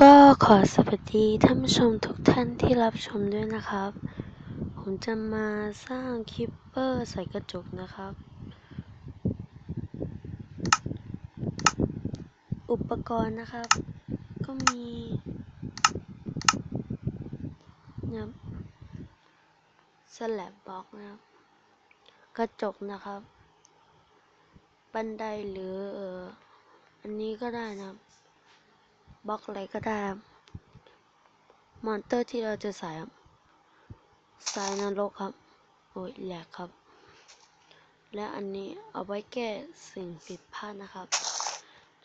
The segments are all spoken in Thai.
ก็ขอสวัสดีท่านผู้ชมทุกท่านที่รับชมด้วยนะครับ ผมจะมาสร้างคลิปเปอร์ใส่กระจกนะครับ อุปกรณ์นะครับ ก็มีนะครับสแลบบล็อกนะครับ กระจกนะครับ บันไดหรืออออันนี้ก็ได้นะครับ บล็อกอะไรก็ได้มอนเตอร์ที่เราจะใส่ครับสายนรกครับ โอ้ยแหลกครับ และอันนี้เอาไว้แก้สิ่งผิดพลาดนะครับ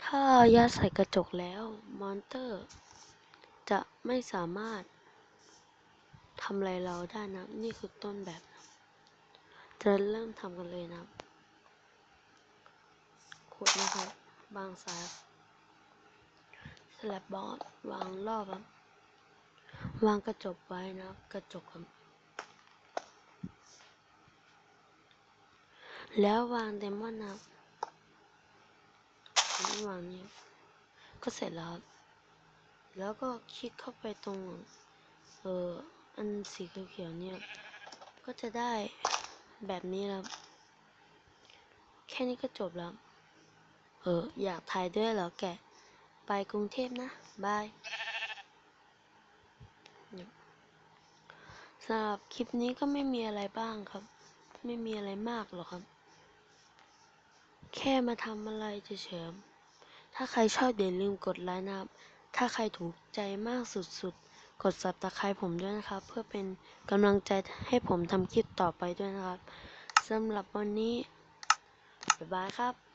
ถ้ายัดใส่กระจกแล้ว มอนเตอร์ จะไม่สามารถทำอะไรเราได้นะ นี่คือต้นแบบ จะเริ่มทำกันเลยนะขุดนะครับ บางสาย ลับบอสวางรอบครับ วางกระจกไว้นะกระจกครับ แล้ววางเดมอนนะนี่วางนี้ก็เสร็จแล้วครับ แล้วก็คลิกเข้าไปตรง เอออันสีเขียวๆเนี่ย ก็จะได้แบบนี้แล้วแค่นี้ก็จบแล้ว เออ อยากถ่ายด้วยเหรอแก ไปกรุงเทพนะ บายสำหรับคลิปนี้ก็ไม่มีอะไรบ้างครับ ไม่มีอะไรมากหรอกครับ แค่มาทำอะไรเฉยๆถ้าใครชอบอย่าลืมกดไลค์นะครับ ถ้าใครถูกใจมากสุดๆ กด subscribe ผมด้วยนะครับ เพื่อเป็นกำลังใจให้ผมทำคลิปต่อไปด้วยนะครับสำหรับวันนี้บ๊ายบายครับ